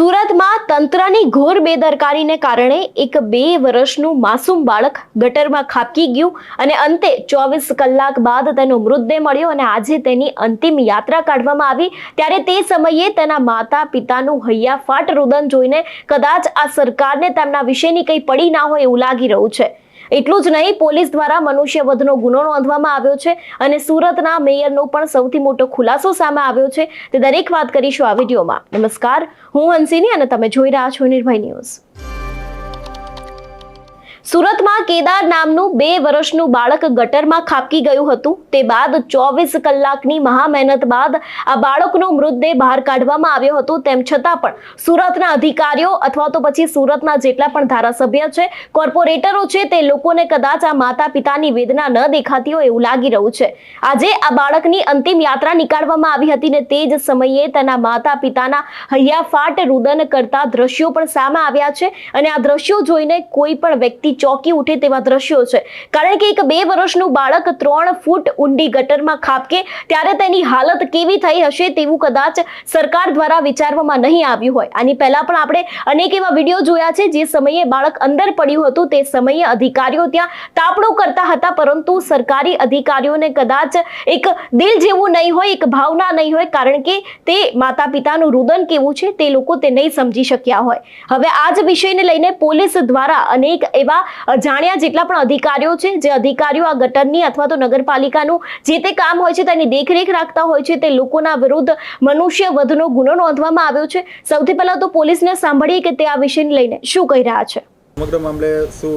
સુરતમાં તંત્રની ઘોર બેદરકારીને કારણે એક બે વર્ષનું માસૂમ બાળક ગટરમાં ખાબકી ગયું અને અંતે ચોવીસ કલાક બાદ તેનો મૃતદેહ મળ્યો અને આજે તેની અંતિમ યાત્રા કાઢવામાં આવી. ત્યારે તે સમયે તેના માતા પિતાનું હૈયાફાટ રુદન જોઈને કદાચ આ સરકારને તેમના વિશેની કંઈ પડી ના હોય એવું લાગી રહ્યું છે. એટલું જ નહીં, પોલીસ દ્વારા મનુષ્ય વધનો ગુનો નોંધવામાં આવ્યો છે અને સુરતના મેયરનો પણ સૌથી મોટો ખુલાસો સામે આવ્યો છે. તે દરેક વાત કરીશું આ વિડીયોમાં. નમસ્કાર, હું હંસિની અને તમે જોઈ રહ્યા છો નિર્ભય ન્યૂઝ. સુરતમાં કેદાર નામનું બે વર્ષનું બાળક ગટરમાં ખાબકી ગયું હતું. તે બાદ ચોવીસ કલાકની મહા મહેનત બાદ આ બાળકનો મૃતદેહ બહાર કાઢવામાં આવ્યો હતો. તેમ છતાં પણ સુરતના અધિકારીઓ અથવા તો પછી સુરતના જેટલા પણ ધારાસભ્ય છે, કોર્પોરેટરો છે, તે લોકોને કદાચ આ માતા પિતાની વેદના ન દેખાતી હોય એવું લાગી રહ્યું છે. આજે આ બાળકની અંતિમ યાત્રા નીકાળવામાં આવી હતી ને તે જ સમયે તેના માતા પિતાના હૈયાફાટ રુદન કરતા દ્રશ્યો પણ સામે આવ્યા છે અને આ દ્રશ્યો જોઈને કોઈ પણ વ્યક્તિ ચોંકી ઉઠે તેવા દ્રશ્યો છે. કારણ કે એક બે વર્ષનું બાળક ત્રણ ફૂટ ઊંડી ગટરમાં ખાબકે ત્યારે તેની હાલત કેવી થઈ હશે તેવું કદાચ સરકાર દ્વારા વિચારવામાં નહીં આવ્યું હોય. આની પહેલા પણ આપણે અનેક એવા વીડિયો જોયા છે જે સમયે બાળક અંદર પડ્યું હતું તે સમયે અધિકારીઓ ત્યાં તાપણું કરતા હતા પરંતુ સરકારી અધિકારીઓને કદાચ એક દિલ જેવું નહીં હોય, એક ભાવના નહીં હોય કારણ કે તે માતા પિતાનું રુદન કેવું છે તે લોકો તે નહીં સમજી શક્યા હોય. હવે આ જ વિષયને લઈને પોલીસ દ્વારા અનેક એવા અજાણ્યા જેટલા પણ અધિકારીઓ છે, જે અધિકારીઓ આ ગટરની અથવા તો નગરપાલિકાનું જે તે કામ હોય છે તેની દેખરેખ રાખતા હોય છે, તે લોકોના વિરુદ્ધ મનુષ્ય વધનો ગુનો નોંધવામાં આવ્યો છે. સૌથી પહેલા તો પોલીસને સાંભળીએ કે તે આ વિષયને લઈને શું કહી રહ્યા છે. સમગ્ર મામલે શું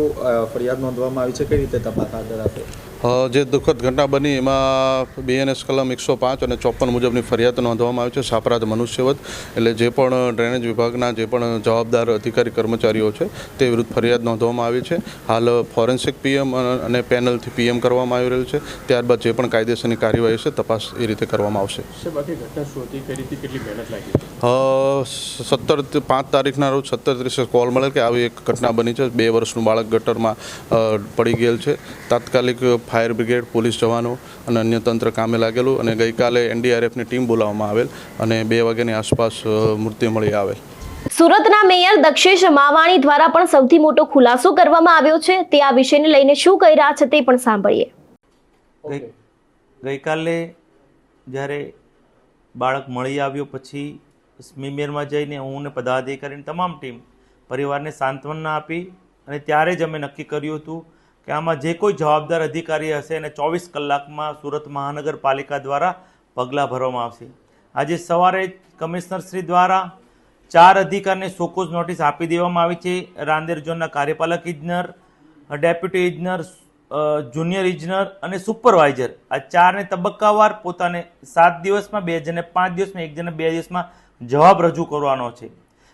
ફરિયાદ નોંધવામાં આવી છે? કઈ રીતે તપાસ હાથ ધરાશે? જે દુઃખદ ઘટના બની એમાં બીએનએસ કલમ એકસો પાંચ અને ચોપન મુજબની ફરિયાદ નોંધવામાં આવી છે. સાપરાધ મનુષ્યવત એટલે જે પણ ડ્રેનેજ વિભાગના જે પણ જવાબદાર અધિકારી કર્મચારીઓ છે તે વિરુદ્ધ ફરિયાદ નોંધવામાં આવી છે. હાલ ફોરેન્સિક પીએમ અને પેનલથી પીએમ કરવામાં આવી રહ્યું છે. ત્યારબાદ જે પણ કાયદેસરની કાર્યવાહી છે તપાસ એ રીતે કરવામાં આવશે. સત્તર પાંચ તારીખના રોજ સત્તર ત્રીસે કોલ મળે કે આવી એક ઘટના બની છે. બે વર્ષનું બાળક ગટરમાં પડી ગયેલ છે. તાત્કાલિક ફાયર બ્રિગેડ પોલીસ જવાનો અને અન્ય તંત્ર કામે લાગેલું અને ગઈકાલે એનડીઆરએફની ટીમ બોલાવવામાં આવેલ અને બે વાગ્યાની આસપાસ મૃત્યુ મળી આવેલ. સુરતના મેયર દક્ષેશ માવાણી દ્વારા પણ સૌથી મોટો ખુલાસો કરવામાં આવ્યો છે. તે આ વિષયને લઈને શું કહી રહ્યા છે તે પણ સાંભળીએ. ગઈકાલે જ્યારે બાળક મળી આવ્યો પછી સ્મીમેરમાં જઈને હું ને પદાધિકારીની તમામ ટીમ પરિવારને સાંત્વના આપી અને ત્યારે જ અમે નક્કી કર્યું હતું કે આમાં જે કોઈ જવાબદાર અધિકારી હશે એને ચોવીસ કલાકમાં સુરત મહાનગરપાલિકા દ્વારા પગલાં ભરવામાં આવશે. આજે સવારે કમિશનરશ્રી દ્વારા ચાર અધિકારીને સોકોઝ નોટિસ આપી દેવામાં આવી છે. રાંદેર ઝોનના કાર્યપાલક ઇજનર, ડેપ્યુટી ઇજનર જુનિયર ઇજનર અને સુપરવાઇઝર આ ચારને તબક્કાવાર પોતાને સાત દિવસમાં, બે જણને પાંચ દિવસમાં, એક જણે બે દિવસમાં જવાબ રજૂ કરવાનો છે.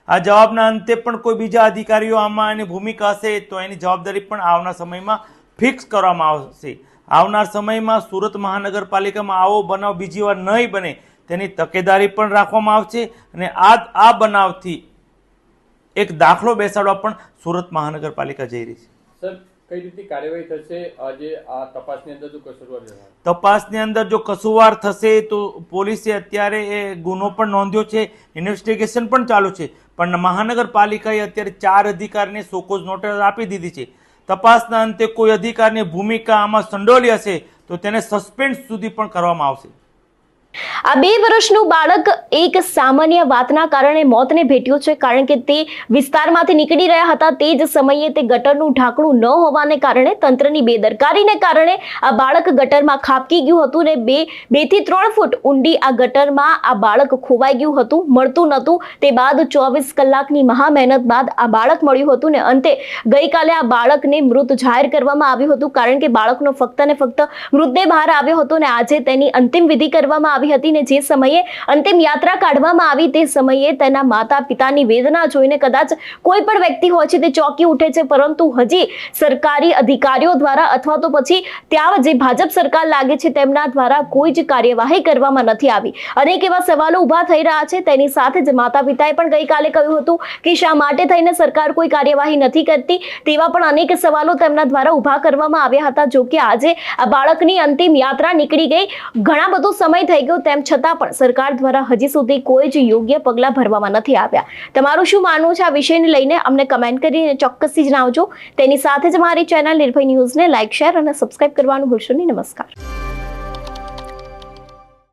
આ જવાબના અંતે પણ કોઈ બીજા અધિકારીઓ આમાં એની ભૂમિકા હશે તો એની જવાબદારી પણ આવનાર સમયમાં ફિક્સ કરવામાં આવશે. આવનાર સમયમાં સુરત મહાનગરપાલિકામાં આવો બનાવ બીજી વાર નહીં બને તેની તકેદારી પણ રાખવામાં આવશે અને આ આ બનાવથી એક દાખલો બેસાડવા પણ સુરત મહાનગરપાલિકા જઈ રહી છે. સર કઈ રીતે કાર્યવાહી થશે? આજે આ તપાસની અંદર જો કસૂરવાર તપાસની અંદર જો કસૂરવાર થશે તો પોલીસે અત્યારે એ ગુનો પણ નોંધ્યો છે ઇન્વેસ્ટિગેશન પણ ચાલુ છે. પણ મહાનગરપાલિકાએ અત્યારે ચાર અધિકારીને સોકોઝ નોટિસ આપી દીધી છે. તપાસના અંતે કોઈ અધિકારની ભૂમિકા આમાં સંડોલી હશે તો તેને સસ્પેન્ડ સુધી પણ કરવામાં આવશે. આ બે વર્ષનું બાળક એક સામાન્ય વાતના કારણે મોતને ભેટ્યું છે, કારણ કે તે વિસ્તારમાંથી નીકળી રહ્યા હતા. તે જ સમયે તે ગટરનું ઢાંકણું ન હોવાને કારણે, તંત્રની બેદરકારીને કારણે આ બાળક ગટરમાં ખાબકી ગયું હતું ને બે, બેથી ત્રણ ફૂટ ઊંડી આ ગટરમાં આ બાળક ખોવાઈ ગયું હતું. મળતું નહોતું. તે બાદ ચોવીસ કલાકની મહા મહેનત બાદ આ બાળક મળ્યું હતું ને અંતે ગઈકાલે આ બાળકને મૃત જાહેર કરવામાં આવ્યું હતું, કારણ કે બાળકનો ફક્ત ને ફક્ત મૃતદેહ બહાર આવ્યો હતો ને આજે તેની અંતિમ વિધિ કરવામાં આવી હતી ને જે સમયે અંતિમ યાત્રા કાઢવામાં આવી તે સમયે તેના માતા પિતાની વેદના જોઈને કદાચ કોઈ પણ વ્યક્તિ હોય છે તે ચોંકી ઉઠે છે, પરંતુ હજી સરકારી અધિકારીઓ દ્વારા અથવા તો પછી ત્યાં જે ભાજપ સરકાર લાગે છે તેમના દ્વારા કોઈ જ કાર્યવાહી કરવામાં નથી આવી. અનેક એવા સવાલો ઊભા થઈ રહ્યા છે. તેની સાથે જ માતા પિતાએ પણ ગઈકાલે કહ્યું હતું કે શા માટે થઈને સરકાર કોઈ કાર્યવાહી નથી કરતી? તેવા પણ અનેક સવાલો તેમના દ્વારા ઊભા કરવામાં આવ્યા હતા. જો કે આજે આ બાળકની અંતિમ યાત્રા નીકળી ગઈ. ઘણા બધો સમય થઈ ગયો તેમ છતાં પણ સરકાર દ્વારા હજી સુધી કોઈ જ યોગ્ય પગલાં ભરવામાં નથી આવ્યા. તમારું શું માનવું છે આ વિષયને લઈને? અમને કમેન્ટ કરીને ચોક્કસથી જણાવજો. તેની સાથે જ મારી ચેનલ નિર્ભય ન્યૂઝને લાઇક શેર અને સબસ્ક્રાઇબ કરવાનું ભૂલશો નહીં. નમસ્કાર.